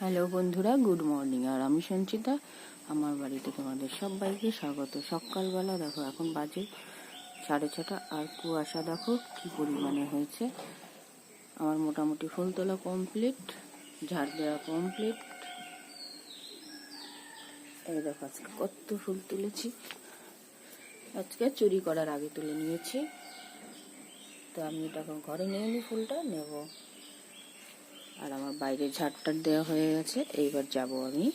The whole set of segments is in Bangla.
হ্যালো বন্ধুরা, গুড মর্নিং। আর আমি সঞ্চিতা, আমার বাড়িতে তোমাদের সবাইকে স্বাগত। সকালবেলা দেখো, এখন বাজে সাড়ে ছটা। আর কুয়াশা দেখো কি পরিমাণে হয়েছে। আমার মোটামুটি ফুল তোলা কমপ্লিট ঝাড় দেওয়া কমপ্লিট এই দেখো, আজকে কত ফুল তুলেছি। আজকে চুরি করার আগে তুলে নিয়েছি। তো আমি এটা এখন ঘরে নিয়ে নিই ফুলটা। নেব। আর আমার বাইরে ঝাড়টার দেওয়া হয়ে গেছে। এইবার যাব আমি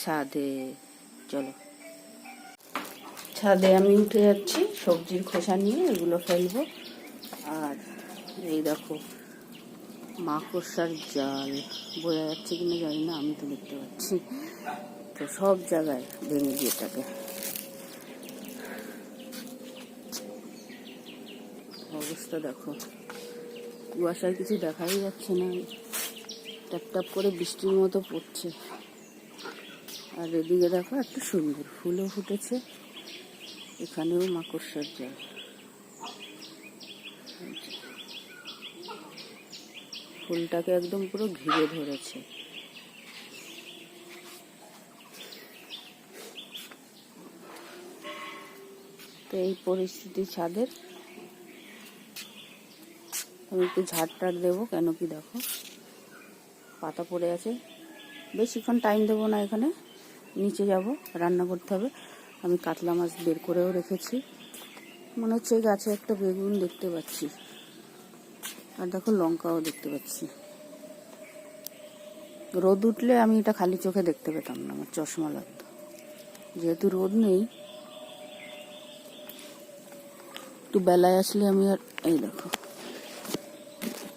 ছাদে। চলো। ছাদে আমি উঠে যাচ্ছি, সবজির খোসা নিয়ে এগুলো ফেলব। আর এই দেখো, মাকড়সার জাল। বোঝা যাচ্ছে কিনা জানি না, আমি তো দেখতে পাচ্ছি। তো সব জায়গায় ভেঙে দিয়ে থাকে অবস্থা দেখো। কুয়াশায় কিছু দেখাই যাচ্ছে না। ট্যাপ ট্যাপ করে বৃষ্টির মতো পড়ছে। আর এদিকে দেখো, একটা সুন্দর ফুলও ফুটেছে। এখানেও মাকড়সার জল। ফুলটাকে একদম পুরো ঘিরে ধরেছে। তো এই পরিস্থিতি ছাদের। আমি একটু ঝাড় টাড় দেবো, কেন কি দেখো। পাতা পড়ে আছে বেশিক্ষণ টাইম দেবো না এখানে। নিচে যাব, রান্না করতে হবে। আমি কাতলা মাছ বের করেও রেখেছি। মনে হচ্ছে গাছে একটা বেগুন দেখতে পাচ্ছি। আর দেখো লঙ্কাও দেখতে পাচ্ছি। রোদ উঠলে আমি এটা খালি চোখে দেখতে পেতাম না, আমার চশমা লাগতো। যেহেতু রোদ নেই, একটু বেলায় আসলে আমি আর এই দেখো।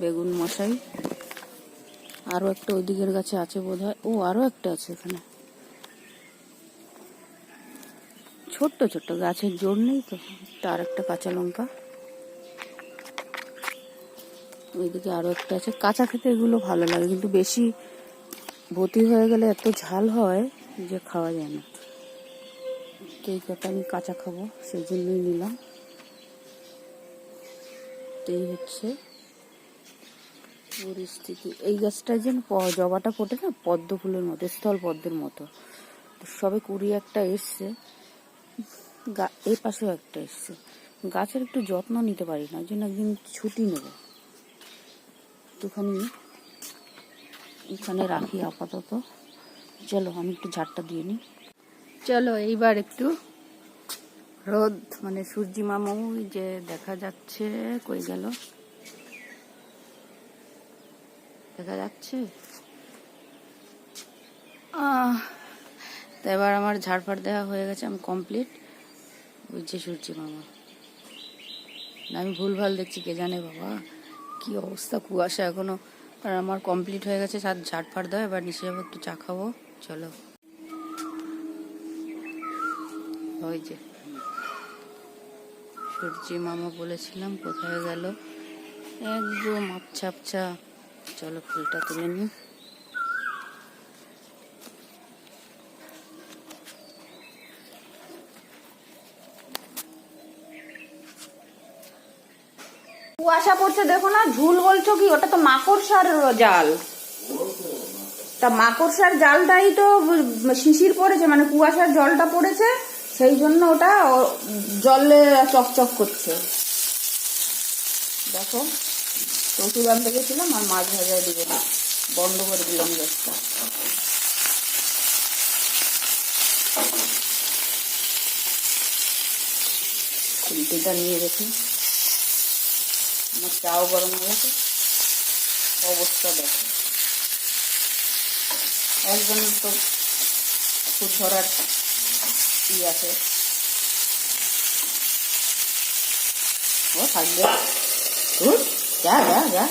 বেগুন মশাই। আরও একটা ওই দিকের গাছে আছে বোধ হয় ও, আরও একটা আছে এখানে। ছোট্ট ছোট্ট গাছের জোর নেই তো? তার একটা কাঁচা লঙ্কা। ওইদিকে আরও একটা আছে। কাঁচা খেতে এগুলো ভালো লাগে, কিন্তু বেশি ভর্তি হয়ে গেলে এত ঝাল হয় যে খাওয়া যায় না। তো এই কটা আমি কাঁচা খাব, সেই জন্যই নিলাম। এই হচ্ছে পরিস্থিতি। এই গাছটা প- জবাটা ফোটে না, পদ্ম ফুলের মতো, স্থল পদ্মের মতো। সবে কুড়ি একটা এসছে। এই পাশেও একটা এসছে। গাছের একটু যত্ন নিতে পারি না, ওই জন্য একদিন ছুটি নেব। একটুখানি এখানে রাখি আপাতত। চলো, আমি একটু ঝাড়টা দিয়ে নিই। চলো, এইবার একটু রোদ মানে সূর্যি মামু যে দেখা যাচ্ছে, কই গেল? দেখা যাচ্ছে? তো এবার আমার ঝাড়ফাড় দেওয়া হয়ে গেছে আমি কমপ্লিট বুঝছে সূর্যি মামা। না আমি ভুলভাল দেখছি কে জানে বাবা। কি অবস্থা কুয়াশা এখনও। আর আমার কমপ্লিট হয়ে গেছে সাত ঝাড়ফাড় দেওয়া এবার নিচে যাব একটু চা খাব। চলো। ওই যে। সূর্যি মামা বলেছিলাম কোথায় গেল? একদম আপছা আবছা চলো ফুলটা তুলে নিই। কুয়াশা পড়ছে, দেখো না, ঝুল বলছো কি? ওটা তো মাকড়সার জাল। তা মাকড়সার জালটাই তো শিশির পড়েছে মানে কুয়াশার জলটা পড়েছে, সেই জন্য ওটা জলে চকচক করছে। দেখো। ওষুধ আনতে গেছিলাম আর মাছ ভাজা দিবে না বন্ধ করে দিলাম গ্যাসটা। খুলটিটা নিয়ে রেখে আমার চাও গরম হয়ে গেছে। অবস্থা দেখো। একজনের তো খুব ধরার ই আছে। ও থাকবে। যা যা যা।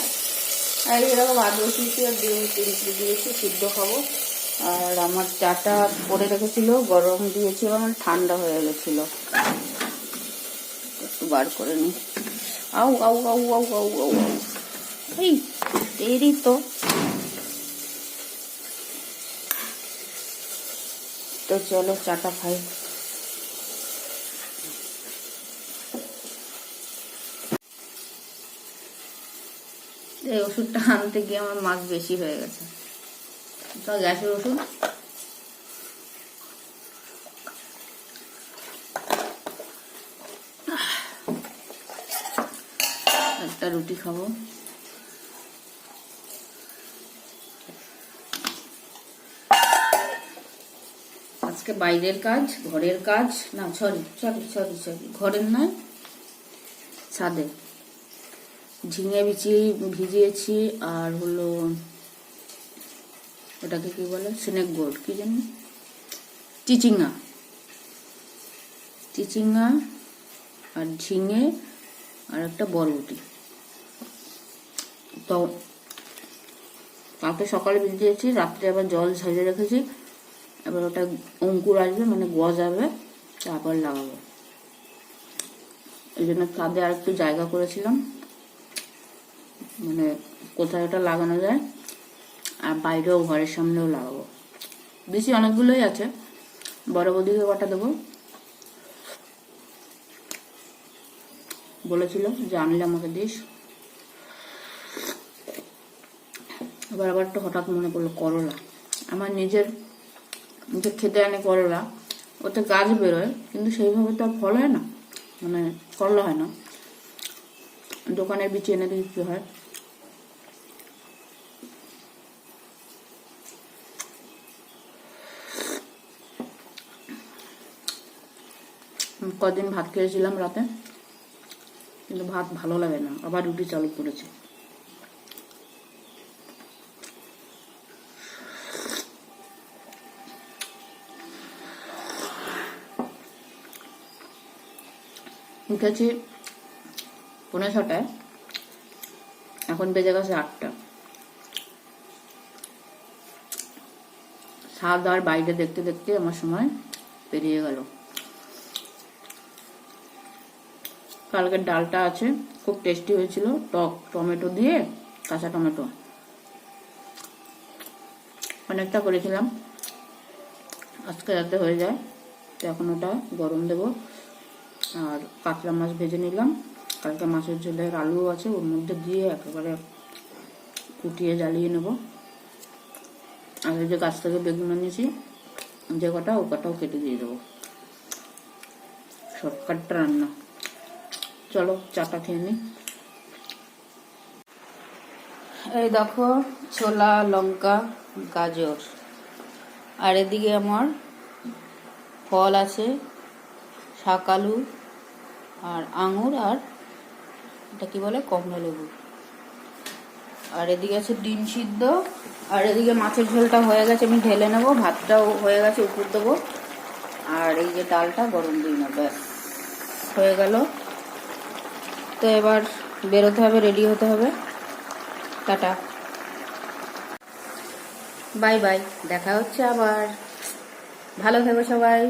আর এরকম আদৌ আর ডিম তিনটে দিয়েছি সিদ্ধ খাব। আর আমার চাটা পরে রেখেছিল, গরম দিয়েছিলাম আর ঠান্ডা হয়ে গেছিল। একটু বার করে নি। আউ আউ আউ আউ আউ আউ। এই, দেরি তো। তো চলো চাটা খাই। এই ওষুধটা আনতে গিয়ে আমার মাছ বেশি হয়ে গেছে। তো গ্যাসের ওষুধ। একটা রুটি খাব। আজকে বাইরের কাজ, ঘরের কাজ, না সরি সরি সরি সরি ঘরের নয়, ছাদে। ঝিঙে বিচি ভিজিয়েছি আর হলো ওটাকে কি বলে? স্নেক বোর্ড, কি জানি? চিচিঙ্গা। চিচিঙ্গা আর ঝিঙে আর একটা বরবটি। তো কালকে সকালে ভিজিয়েছি, রাত্রে আবার জল ঝরিয়ে রেখেছি। এবার ওটা অঙ্কুর আসবে মানে গজাবে, তারপর লাগাবো। এই জন্য ছাদে আর একটু জায়গা করেছিলাম। মানে কোথায় ওটা লাগানো যায়, আর বাইরেও ঘরের সামনেও লাগাবো। বেশি অনেকগুলোই আছে, বড় বৌদিকে কটা দেবো? বলেছিল যে আনলে আমাকে দিস। এবার আবার একটু হঠাৎ মনে পড়ল করলা। আমার নিজের যে খেতে আনে করলা, ওতে গাছ বেরোয়, কিন্তু সেইভাবে তো আর ফল হয় না মানে করলা হয় না। দোকানের বিচি এনে দিলে কি হয়। কদিন ভাত খেয়েছিলাম রাতে, কিন্তু ভাত ভালো লাগে না, আবার রুটি চালু করেছে। উঠেছি পনেরো ছটায়, এখন বেজে গেছে আটটা। স্বাদ আর বাইরে দেখতে দেখতে আমার সময় পেরিয়ে গেল। কালকের ডালটা আছে, খুব টেস্টি হয়েছিল। টক টমেটো দিয়ে কাঁচা টমেটো। অনেকটা করেছিলাম। আজকে যাতে হয়ে যায়, তো এখন ওটা গরম দেব। আর কাতলা মাছ ভেজে নিলাম। কালকে মাছের ঝোলের আলুও আছে, ওর মধ্যে দিয়ে একেবারে কুটিয়ে জ্বালিয়ে নেব। আর যে গাছ থেকে বেগুন আনিয়েছি যে কটা, ও কটাও কেটে দিয়ে দেবো। শর্টকাটটা রান্না। চলো চাটা খেয়ে নি। এই দেখো, ছোলা, লঙ্কা, গাজর। আর এদিকে আমার ফল আছে শাকালু আর আঙুর আর এটা কি বলে, কমলা লেবু। আর এদিকে আছে ডিম সিদ্ধ, আর এদিকে মাছের ঝোলটা হয়ে গেছে, আমি ঢেলে নেব, ভাতটাও হয়ে গেছে, উপর দেবো। আর এই যে ডালটা গরম দিই না ব্যাস। হয়ে গেল। তো এবার বেরোতে হবে রেডি হতে হবে। টাটা। বাই বাই দেখা হচ্ছে আবার। ভালো থেকো সবাই।